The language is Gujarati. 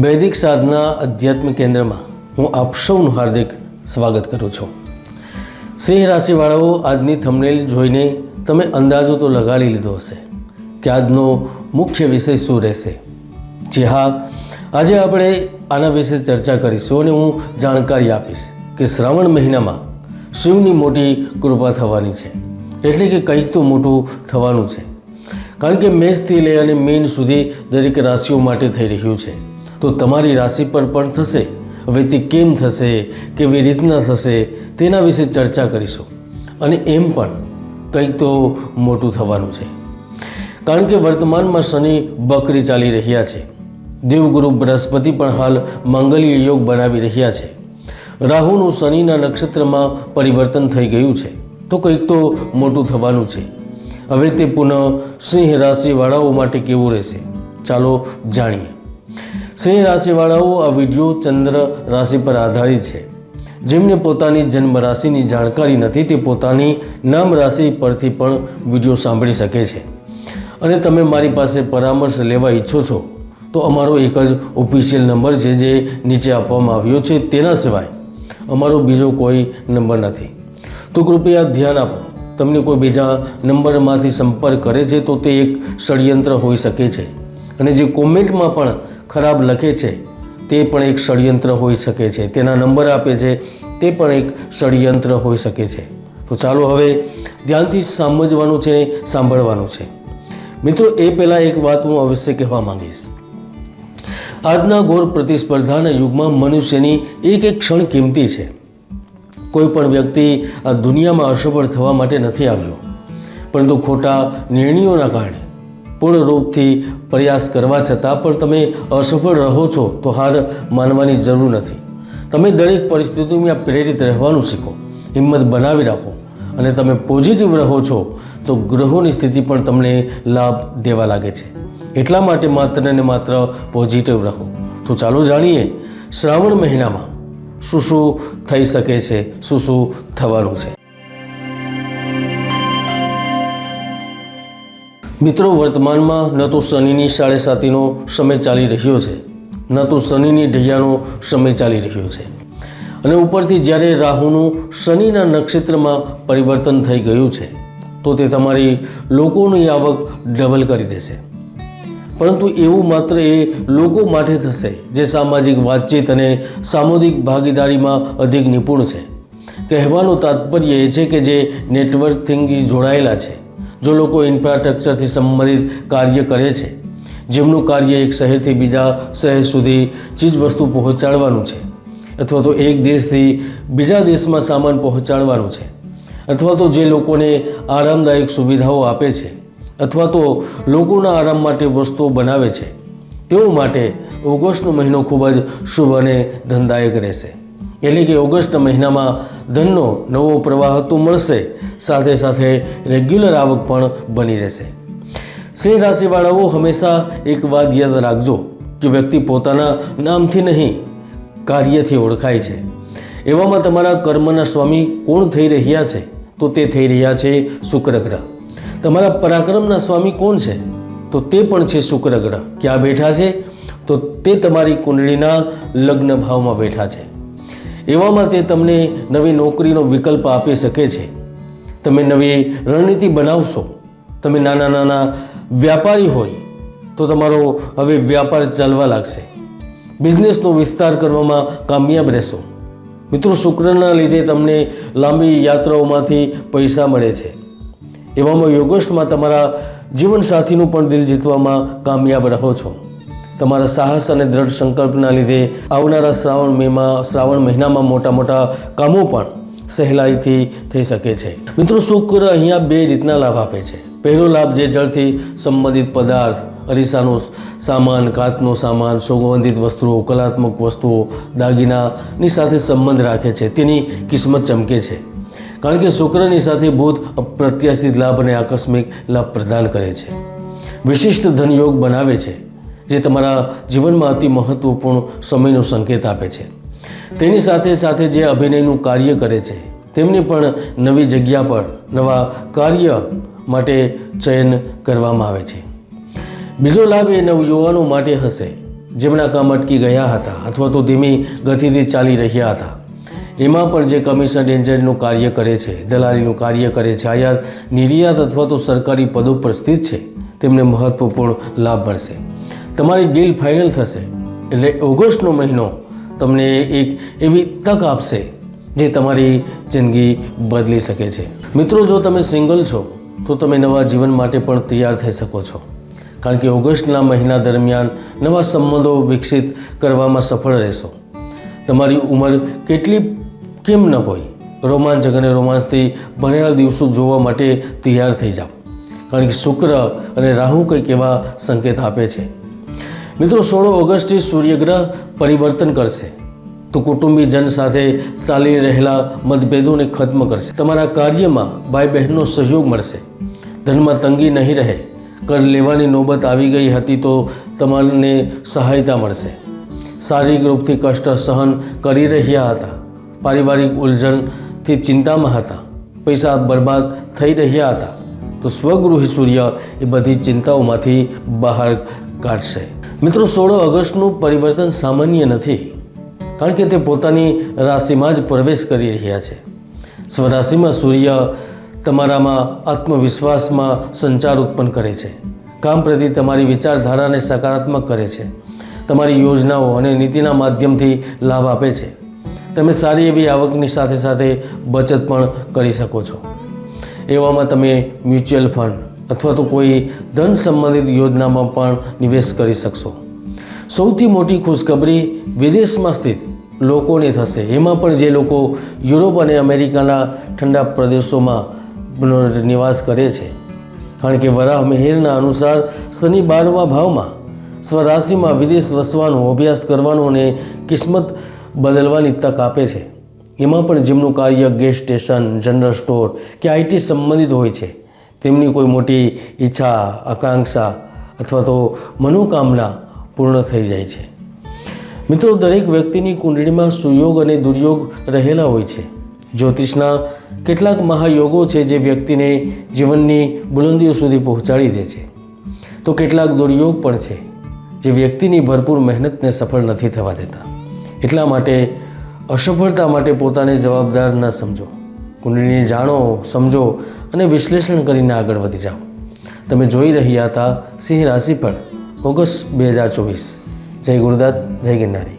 વૈદિક સાધના અધ્યાત્મ કેન્દ્રમાં હું આપ સૌનું હાર્દિક સ્વાગત કરું છું. સિંહ રાશિવાળાઓ, આજની થંબનેલ જોઈને તમે અંદાજો તો લગાડી લીધો હશે કે આજનો મુખ્ય વિષય શું રહેશે. જે હા, આજે આપણે આના વિશે ચર્ચા કરીશું અને હું જાણકારી આપીશ કે શ્રાવણ મહિનામાં શિવની મોટી કૃપા થવાની છે. એટલે કે કંઈક તો મોટું થવાનું છે. કારણ કે મેષથી લઈ અને મીન સુધી દરેક રાશિઓ માટે થઈ રહ્યું છે. તો તમારી રાશિ પર પણ થશે. હવે તે કેમ થશે, કેવી રીતના થશે, તેના વિશે ચર્ચા કરીશું. અને એમ પણ કંઈક તો મોટું થવાનું છે. કારણ કે વર્તમાનમાં શનિ બકરી ચાલી રહ્યા છે. દેવગુરુ બૃહસ્પતિ પણ હાલ મંગલીય યોગ બનાવી રહ્યા છે. રાહુનું શનિના નક્ષત્રમાં પરિવર્તન થઈ ગયું છે. તો કંઈક તો મોટું થવાનું છે. હવે તે પુનઃ સિંહ રાશિવાળાઓ માટે કેવું રહેશે? ચાલો જાણીએ. સિંહ રાશિવાળાઓ આ વીડિયો ચંદ્ર રાશિ પર આધારિત છે. જેમને પોતાની જન્મ રાશિની જાણકારી નથી, તે પોતાની નામ રાશિ પરથી પણ વીડિયો સાંભળી શકે છે. અને તમે મારી પાસે પરામર્શ લેવા ઈચ્છો છો, તો અમારો એક જ ઓફિશિયલ નંબર છે જે નીચે આપવામાં આવ્યો છે તેના સિવાય અમારો બીજો કોઈ નંબર નથી. તો કૃપયા ધ્યાન આપો, તમને કોઈ બીજા નંબરમાંથી સંપર્ક કરે છે તો તે એક ષડયંત્ર હોઈ શકે છે. અને જે કોમેન્ટમાં પણ ખરાબ લખે છે, તે પણ એક ષડયંત્ર હોઈ શકે છે. તેના નંબર આપે છે, તે પણ એક ષડયંત્ર હોઈ શકે છે. તો ચાલો હવે ધ્યાનથી સમજવાનું છે સાંભળવાનું છે. મિત્રો, એ પહેલાં એક વાત હું અવશ્ય કહેવા માંગીશ. આજના ઘોર પ્રતિસ્પર્ધાના યુગમાં મનુષ્યની એક એક ક્ષણ કિંમતી છે. કોઈ પણ વ્યક્તિ આ દુનિયામાં અસફળ થવા માટે નથી આવ્યો. પરંતુ ખોટા નિર્ણયોના કારણે પૂર્ણ રૂપથી પ્રયાસ કરવા છતાં પણ તમે અસફળ રહો છો, તો હાર માનવાની જરૂર નથી. તમે દરેક પરિસ્થિતિમાં પ્રેરિત રહેવાનું શીખો, હિંમત બનાવી રાખો અને તમે પોઝિટિવ રહો છો, તો ગ્રહોની સ્થિતિ પણ તમને લાભ દેવા લાગે છે. એટલા માટે માત્ર ને માત્ર પોઝિટિવ રહો. તો ચાલો જાણીએ, શ્રાવણ મહિનામાં શું શું થઈ શકે છે, શું શું થવાનું છે? મિત્રો, વર્તમાનમાં ન તો શનિની સાડે સાતીનો સમય ચાલી રહ્યો છે. ન તો શનિની ઢૈયાનો સમય ચાલી રહ્યો છે. અને ઉપરથી જ્યારે રાહુનું શનિના નક્ષત્રમાં પરિવર્તન થઈ ગયું છે, તો તે તમારી લોકોની આવક ડબલ કરી દેશે. પરંતુ એવું માત્ર એ લોકો માટે થશે, જે સામાજિક વાતચીત અને સામૂહિક ભાગીદારીમાં અધિક નિપુણ છે. કહેવાનું તાત્પર્ય એ છે કે જે નેટવર્કથી જોડાયેલા છે જો લોકો ઇન્ફ્રાસ્ટ્રક્ચરથી સંબંધિત કાર્ય કરે છે, જેમનું કાર્ય એક શહેરથી બીજા શહેર સુધી ચીજવસ્તુ પહોંચાડવાનું છે, અથવા તો એક દેશથી બીજા દેશમાં સામાન પહોંચાડવાનું છે, અથવા તો જે લોકોને આરામદાયક સુવિધાઓ આપે છે, અથવા તો લોકોના આરામ માટે વસ્તુઓ બનાવે છે, તેઓ માટે ઓગસ્ટનો મહિનો ખૂબ જ શુભ અને ધનદાયક રહેશે. એટલે કે ઓગસ્ટ મહિનામાં ધનનો નવો પ્રવાહ તો મળશે સાથે સાથે રેગ્યુલર આવક પણ બની રહેશે. સિંહ રાશિવાળાઓ હંમેશા એક વાત યાદ રાખજો કે વ્યક્તિ પોતાના નામથી નહીં, કાર્યથી ઓળખાય છે. એવામાં તમારા કર્મના સ્વામી કોણ થઈ રહ્યા છે? તો તે થઈ રહ્યા છે શુક્ર ગ્રહ તમારા પરાક્રમના સ્વામી કોણ છે? તો તે પણ છે શુક્ર ગ્રહ ક્યાં બેઠા છે? તો તે તમારી કુંડળીના લગ્ન ભાવમાં બેઠા છે. એવામાં તે તમને નવી નોકરીનો વિકલ્પ આપી શકે છે. તમે નવી રણનીતિ બનાવશો, તમે નાના નાના વ્યાપારી હોય, તો તમારો હવે વ્યાપાર ચાલવા લાગશે. બિઝનેસનો વિસ્તાર કરવામાં કામયાબ રહેશો. મિત્રો, શુક્રના લીધે તમને લાંબી યાત્રાઓમાંથી પૈસા મળે છે. એવામાં યોગસ્ટમાં તમારા જીવનસાથીનું પણ દિલ જીતવામાં કામયાબ રહો છો. તમારા સાહસ અને દ્રઢ સંકલ્પના લીધે આવનારા શ્રાવણ મહિમાં શ્રાવણ મહિનામાં મોટા મોટા કામો પણ સહેલાઈથી થઈ શકે છે. મિત્રો, શુક્ર અહીંયા બે રીતના લાભ આપે છે. પહેલો લાભ જે જળથી સંબંધિત પદાર્થ, અરીસાનો સામાન, કાચનો સામાન, સુગંધિત વસ્તુઓ, કલાત્મક વસ્તુઓ, દાગીનાની સાથે સંબંધ રાખે છે. તેની કિસ્મત ચમકે છે. કારણ કે શુક્રની સાથે બુધ અપ્રત્યાશિત લાભ અને આકસ્મિક લાભ પ્રદાન કરે છે. વિશિષ્ટ ધનયોગ બનાવે છે, જે તમારા જીવનમાં અતિ મહત્વપૂર્ણ સમયનો સંકેત આપે છે. તેની સાથે સાથે જે અભિનયનું કાર્ય કરે છે, તેમને પણ નવી જગ્યા પર નવા કાર્ય માટે ચયન કરવામાં આવે છે. બીજો લાભ એ નવયુવાનો માટે હશે, જેમના કામ અટકી ગયા હતા અથવા તો ધીમી ગતિથી ચાલી રહ્યા હતા. એમાં પણ જે કમિશન એજન્ટનું કાર્ય કરે છે, દલાલીનું કાર્ય કરે છે આયાત નિર્યાત અથવા તો સરકારી પદો પર સ્થિત છે, તેમને મહત્વપૂર્ણ લાભ મળશે. તમારી ડીલ ફાઇનલ થશે, એટલે ઓગસ્ટનો મહિનો તમને એક એવી તક આપશે જે તમારી જિંદગી બદલી શકે છે. મિત્રો, જો તમે સિંગલ છો, તો તમે નવા જીવન માટે પણ તૈયાર થઈ શકો છો. કારણ કે ઓગસ્ટના મહિના દરમિયાન નવા સંબંધો વિકસિત કરવામાં સફળ રહેશો. તમારી ઉંમર કેટલી કેમ ન હોય રોમાંચક અને રોમાંસથી ભરેલા દિવસો જોવા માટે તૈયાર થઈ જાઓ. કારણ કે શુક્ર અને રાહુ કંઈક એવા સંકેત આપે છે. મિત્રો, સોળ ઓગસ્ટથી સૂર્યગ્રહ પરિવર્તન કરશે તો કુટુંબીજન સાથે ચાલી રહેલા મતભેદોને ખત્મ કરશે. તમારા કાર્યમાં ભાઈ બહેનનો સહયોગ મળશે. ધનમાં તંગી નહીં રહે. કર લેવાની નોબત આવી ગઈ હતી તો તમને સહાયતા મળશે. શારીરિક રૂપથી કષ્ટ સહન કરી રહ્યા હતા. પારિવારિક ઉલઝનથી ચિંતામાં હતા. પૈસા બરબાદ થઈ રહ્યા હતા. તો સ્વગૃહી સૂર્ય એ બધી ચિંતાઓમાંથી બહાર કાઢશે. મિત્રો, સોળ ઓગસ્ટનું પરિવર્તન સામાન્ય નથી, કારણ કે તે પોતાની રાશિમાં જ પ્રવેશ કરી રહ્યા છે. સ્વરાશિમાં સૂર્ય તમારામાં આત્મવિશ્વાસમાં સંચાર ઉત્પન્ન કરે છે. કામ પ્રતિ તમારી વિચારધારાને સકારાત્મક કરે છે. તમારી યોજનાઓ અને નીતિના માધ્યમથી લાભ આપે છે. તમે સારી એવી આવકની સાથે સાથે બચત પણ કરી શકો છો. એવામાં તમે મ્યુચ્યુઅલ ફંડ અથવા તો કોઈ ધન સંબંધિત યોજનામાં પણ નિવેશ કરી શકશો. સૌથી મોટી ખુશખબરી વિદેશમાં સ્થિત લોકોને થશે. એમાં પણ જે લોકો યુરોપ અને અમેરિકાના ઠંડા પ્રદેશોમાં નિવાસ કરે છે. કારણ કે વરાહ મહેરના અનુસાર શનિ બારમા ભાવમાં સ્વરાશિમાં વિદેશ વસવાનો, અભ્યાસ કરવાનો અને કિસ્મત બદલવાની તક આપે છે. એમાં પણ જેમનું કાર્ય ગેસ સ્ટેશન જનરલ સ્ટોર કે આઈટી સંબંધિત હોય છે. તેમની કોઈ મોટી ઈચ્છા, આકાંક્ષા અથવા તો મનોકામના પૂર્ણ થઈ જાય છે. મિત્રો, દરેક વ્યક્તિની કુંડળીમાં સુયોગ અને દુર્યોગ રહેલા હોય છે. જ્યોતિષના કેટલાક મહાયોગો છે જે વ્યક્તિને જીવનની બુલંદીઓ સુધી પહોંચાડી દે છે. તો કેટલાક દુર્યોગ પણ છે જે વ્યક્તિની ભરપૂર મહેનતને સફળ નથી થવા દેતા. એટલા માટે, અસફળતા માટે પોતાને જવાબદાર ન સમજો. કુંડળીને જાણો, સમજો અને વિશ્લેષણ કરીને આગળ વધી જાઓ. તમે જોઈ રહ્યા હતા સિંહ રાશિ પર ઓગસ્ટ બે હજાર ચોવીસ. જય ગુરુદાત જય ગિરનારી.